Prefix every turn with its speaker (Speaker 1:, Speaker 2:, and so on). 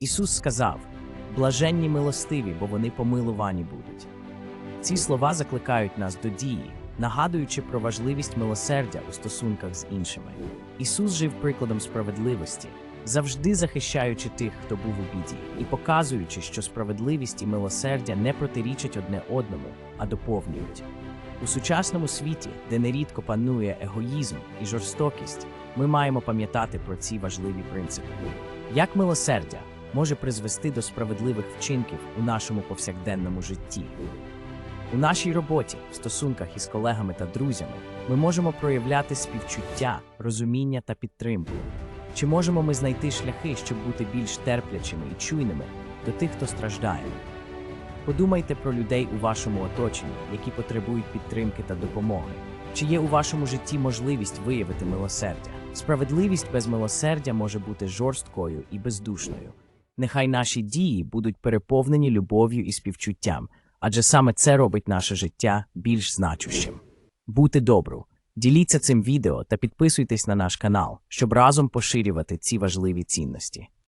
Speaker 1: Ісус сказав: блаженні милостиві, бо вони помилувані будуть. Ці слова закликають нас до дії, нагадуючи про важливість милосердя у стосунках з іншими. Ісус жив прикладом справедливості, завжди захищаючи тих, хто був у біді, і показуючи, що справедливість і милосердя не протирічать одне одному, а доповнюють. У сучасному світі, де нерідко панує егоїзм і жорстокість, ми маємо пам'ятати про ці важливі принципи. Як милосердя може призвести до справедливих вчинків у нашому повсякденному житті? У нашій роботі, в стосунках із колегами та друзями, ми можемо проявляти співчуття, розуміння та підтримку. Чи можемо ми знайти шляхи, щоб бути більш терплячими і чуйними до тих, хто страждає? Подумайте про людей у вашому оточенні, які потребують підтримки та допомоги. Чи є у вашому житті можливість виявити милосердя? Справедливість без милосердя може бути жорсткою і бездушною. Нехай наші дії будуть переповнені любов'ю і співчуттям, адже саме це робить наше життя більш значущим. Бути добру. Діліться цим відео та підписуйтесь на наш канал, щоб разом поширювати ці важливі цінності.